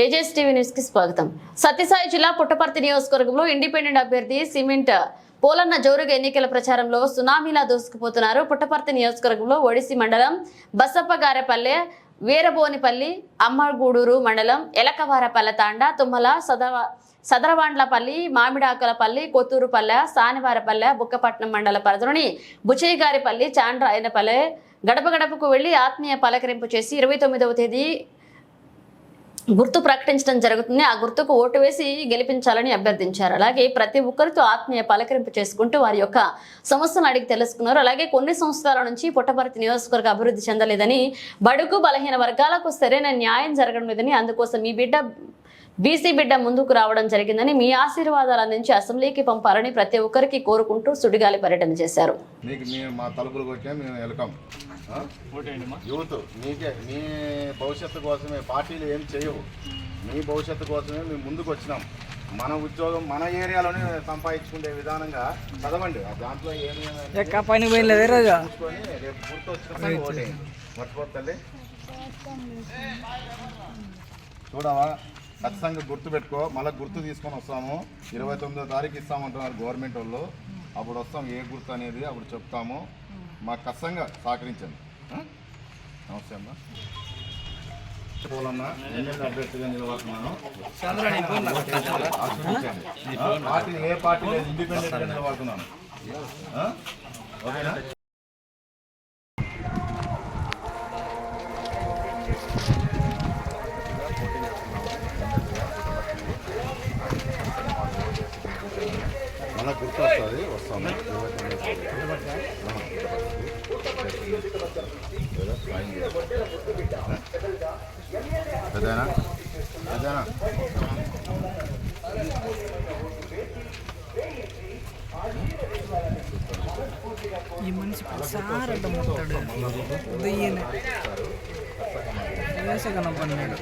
Ages TV న్యూస్కి స్వాగతం. సత్యసాయి జిల్లా పుట్టపర్తి నియోజకవర్గంలో ఇండిపెండెంట్ అభ్యర్థి సిమెంట్ పోలన్న జోరుగా ఎన్నికల ప్రచారంలో సునామీలా దూసుకుపోతున్నారు పుట్టపర్తి నియోజకవర్గంలో ఒడిసి మండలం బసప్పగారెపల్లె వీరబోనిపల్లి అమ్మగూడూరు మండలం ఎలకవారపల్లె తాండా తుమ్మల సదవ సదరవాండ్లపల్లి మామిడాకులపల్లి కొత్తూరుపల్లె సానివారపల్లె బుక్కపట్నం మండల పరిధిలోని బుచయ్యగారిపల్లి చాండ్రాయనపల్లె గడప గడపకు వెళ్ళి ఆత్మీయ పలకరింపు చేసి ఇరవై తొమ్మిదవ తేదీ గుర్తు ప్రకటించడం జరుగుతుంది. ఆ గుర్తుకు ఓటు వేసి గెలిపించాలని అభ్యర్థించారు. అలాగే ప్రతి ఒక్కరితో ఆత్మీయ పలకరింపు చేసుకుంటూ వారి యొక్క సమస్యలను అడిగి తెలుసుకున్నారు. అలాగే కొన్ని సంవత్సరాల నుంచి పుట్టపర్తి నియోజకవర్గ అభివృద్ధి చెందలేదని బడుగు బలహీన వర్గాలకు సరైన న్యాయం జరగడం లేదని అందుకోసం మీ బిడ్డ బీసీ బిడ్డ ముందుకు రావడం జరిగిందని మీ ఆశీర్వాదాలు అందించి అసెంబ్లీకి పంపాలని ప్రతి ఒక్కరికి కోరుకుంటూ సుడిగాలి పర్యటన చేశారు మీకు మేము మా తలుపులు కొట్టినా మేము వెల్కమ్ ఆ? యూత్ మీకే మీ భవిష్యత్తు కోసమే పార్టీలు ఏం చేయవు మీ భవిష్యత్తు కోసమే మేము ముందుకు వచ్చినాం మన ఉద్యోగం మన ఏరియాలోనే సంపాదించుకునే విధానంగా చదవండి ఆ దాంట్లో ఏమి చూసుకొని రేపు గుర్తు వచ్చిన ఓటేయండి మర్చిపోద్దు తల్లి చూడవా ఖచ్చితంగా గుర్తు పెట్టుకో మళ్ళీ గుర్తు తీసుకొని వస్తాము. ఇరవై తొమ్మిదో తారీఖు ఇస్తామంటున్నారు గవర్నమెంట్ వాళ్ళు. అప్పుడు వస్తాం ఏ గుర్తు అనేది అప్పుడు చెప్తాము. మాకు ఖచ్చితంగా సహకరించండి. నమస్తే అమ్మా. పోలన్నా ఎమ్మెల్యే అభ్యర్థిగా నిలబడుతున్నాను. పార్టీ ఏ పార్టీ లేదు ఇండిపెండెంట్గా నిలబడుతున్నాను. ఓకేనా? మళ్ళీ గుర్తు వస్తుంది వస్తాము ఇరవై తొమ్మిది పెద్దనా పెద్దనా ఈ మనిషి ప్రతిసారి అడ్డం వస్తాడు ఉదయ్యనే వేసగనం పన్నాడు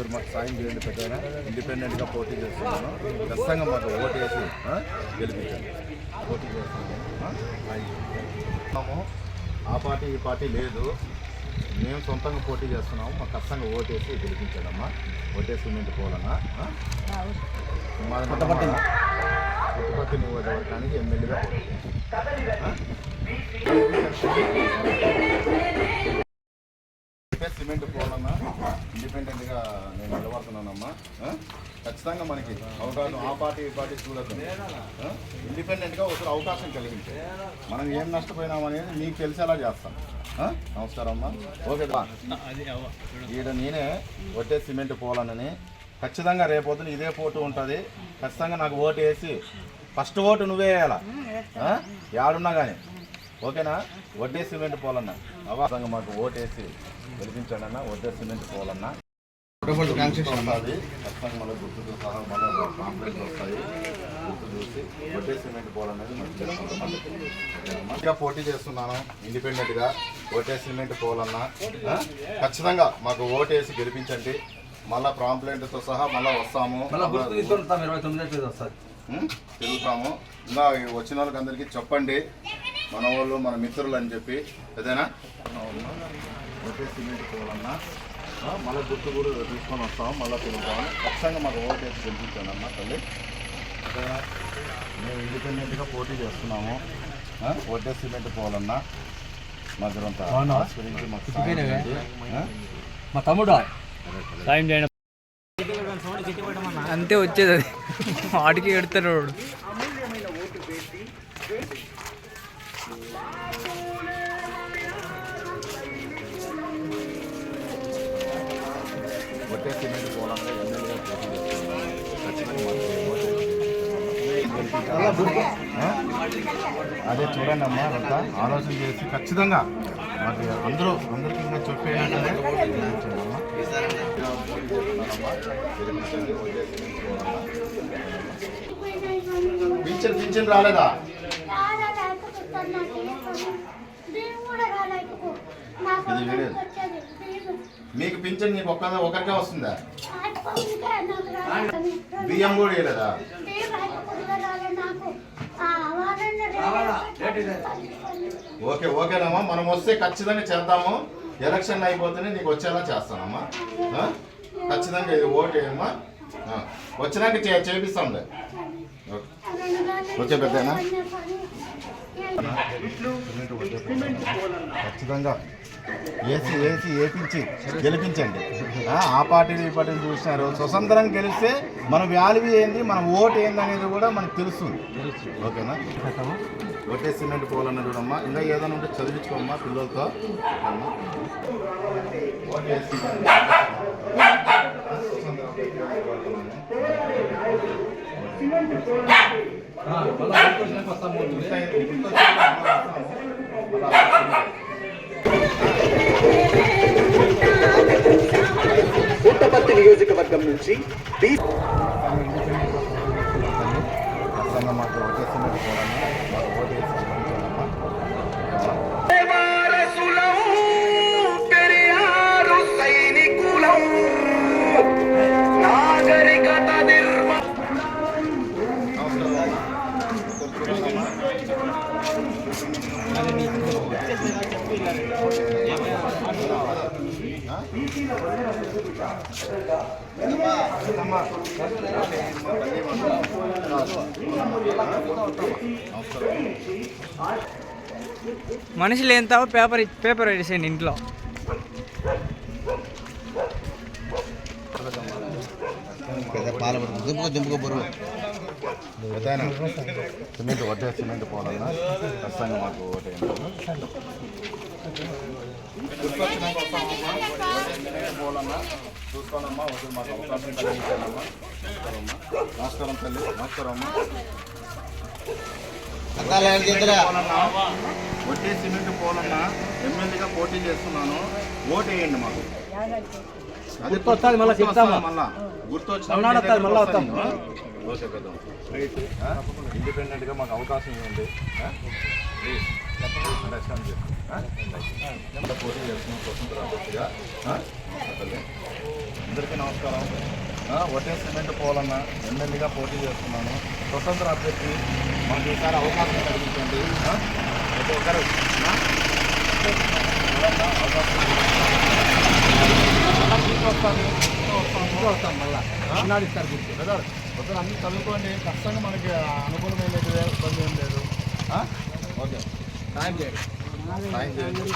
ఇద్దరు మాకు సాయం చేయండి పెద్దగా ఇండిపెండెంట్గా పోటీ చేస్తున్నాను. ఖచ్చితంగా మాకు ఓటు వేసి గెలిపించండి. పోటీ చేస్తున్నాము. ఆ, పార్టీ ఈ పార్టీ లేదు. మేము సొంతంగా పోటీ చేస్తున్నాము. మాకు ఖచ్చితంగా ఓటేసి గెలిపించాడమ్మా ఓటేసి సిమెంట్ పోవాలన్నా ఆ? మాది పుట్టపర్తి పుట్టపర్తి నియోజకవర్గానికి ఎమ్మెల్యేగా పోటీ చేస్తున్నాం. ఆ? అయితే సిమెంట్ పోవాలన్నా ఇండిపెండెంట్గా నేను నిలబడుతున్నానమ్మా. ఖచ్చితంగా మనకి అవకాశం ఆ పార్టీ ఈ పార్టీ చూడదు ఇండిపెండెంట్గా ఒకరు అవకాశం కలిగించే. మనం ఏం నష్టపోయినాం అనేది నీకు తెలిసేలా చేస్తాం. నమస్కారం అమ్మా ఓకే ఈడ నేనే ఒట్టే సిమెంట్ పోవాలని ఖచ్చితంగా రేపొద్దున ఇదే పోటు ఉంటుంది. ఖచ్చితంగా నాకు ఓటు వేసి ఫస్ట్ ఓటు నువ్వే వేయాలా? యాడున్నా కానీ ఓకేనా? వడ్డే సిమెంట్ పోలన్నా. అవకాశంగా మాకు ఓటేసి గెలిపించండి అన్న వడ్డే సిమెంట్ వస్తుంది ఖచ్చితంగా మళ్ళీ గుర్తుతో సహా మళ్ళీ కాంప్లైంట్లు వస్తాయి. గుర్తు చూసి వడ్డే సిమెంట్ పోలన్నది మనం చేసుకుంటాం మంచిగా పోటీ చేస్తున్నాను ఇండిపెండెంట్గా. ఓటే సిమెంట్ పోలన్నా ఆ? ఖచ్చితంగా మాకు ఓటేసి గెలిపించండి. మళ్ళీ ప్రాంప్లెంట్తో సహా మళ్ళీ వస్తాము? తిరుగుతాము. ఇంకా వచ్చిన వాళ్ళకి అందరికీ చెప్పండి. మన వాళ్ళు మన మిత్రులు అని చెప్పి ఏదైనా? ఒకే సిమెంట్ పోవాలన్నా మళ్ళీ గుర్తు కూడా తీసుకొని వస్తాము మళ్ళీ తిరుగుతాము ఖచ్చితంగా మాకు ఓటు వేసి గెలిపించాను అన్న తల్లి? మేము ఇండిపెండెంట్గా పోటీ చేస్తున్నాము. ఒడ్డే సిమెంట్ పోవాలన్నా మా దగ్గరంతా ఆస్పత్రికి మాకు సాయం చేయండి. ఆ? మా తమ్ముడు? సాయం చేయండి. అంతే వచ్చేది అది. వాడికి ఎడతాడు అదే చూడండి అమ్మా అంతా ఆలోచన చేసి ఖచ్చితంగా మాకు అందరూ అందరికీ ఇంకా చెప్పేయాలంటే. పింఛన్ పింఛన్ రాలేదా. మీకు పింఛన్ నీకు ఒక్క ఒకరికే వస్తుందా? బియ్యం కూడా వేయలేదా నాకు ఓకే ఓకేనమ్మా మనం వస్తే ఖచ్చితంగా చేద్దాము. ఎలక్షన్ అయిపోతేనే నీకు వచ్చేలా చేస్తానమ్మా? ఖచ్చితంగా ఇది ఓటు అమ్మా వచ్చినాక చే చేపిస్తాంలే. ఓకే. వచ్చే పెద్దనా? ఖచ్చితంగా. ఏసీ ఏసీ ఏపించి గెలిపించండి. ఆ, పార్టీని ఈ పార్టీని చూసినారు. స్వతంత్రంగా గెలిస్తే మన వాల్యూ ఏంది మన ఓటు ఏంది అనేది కూడా మనకు తెలుస్తుంది. ఓకేనా? సిమెంట్ పోవాలన్న చూడమ్మా. ఇంకా ఏదైనా ఉంటే చదివించుకోమ్మా పిల్లలతో? నియోజకవర్గం నుంచి బి మనుషులు ఎంత పేపర్ పేపర్ వేసేయండి ఇంట్లో. పెద్దాయన, సిమెంట్ ఒకే సిమెంట్ పోవాలన్నా ఖచ్చితంగా మాకు ఓటే గుర్తొచ్చినాక వస్తామమ్మా ఒకే సిమెంట్ చూసుకోనమ్మా వద్దు మాకు అవకాశం కలిగించాలమ్మా నమస్కారం తల్లి నమస్కారం అమ్మా ఒకే సిమెంట్ పోవాలన్నా ఎమ్మెల్యేగా పోటీ చేస్తున్నాను. ఓటు వేయండి మాకు. అది గుర్తొస్తాది, మళ్ళా చెప్తాము. మళ్ళా? గుర్తొచ్చిన మళ్ళా వస్తాది, మళ్ళా వస్తాం. ఓకే పెద్దాం ఇండిపెండెంట్గా మాకు అవకాశం? ఎంత పోటీ చేస్తున్నాం స్వతంత్ర. అందరికీ నమస్కారం. ఒకే సిమెంట్ పోవాలన్నా ఎమ్మెల్యేగా పోటీ చేస్తున్నాను. స్వతంత్ర అభ్యర్థి మాకు ఈసారి అవకాశం కలిగించండి ప్రతి ఒక్కరు ఆ? ఎవరన్నా అవకాశం మళ్ళా తీసుకొస్తాను బ్రదర్ బ్రదర్ అన్ని చదువుకోండి ఖచ్చితంగా మనకి అనుకూలమైనది ఇబ్బంది ఏం లేదు ఓకే. సాయం చేయండి సాయం చేయండి.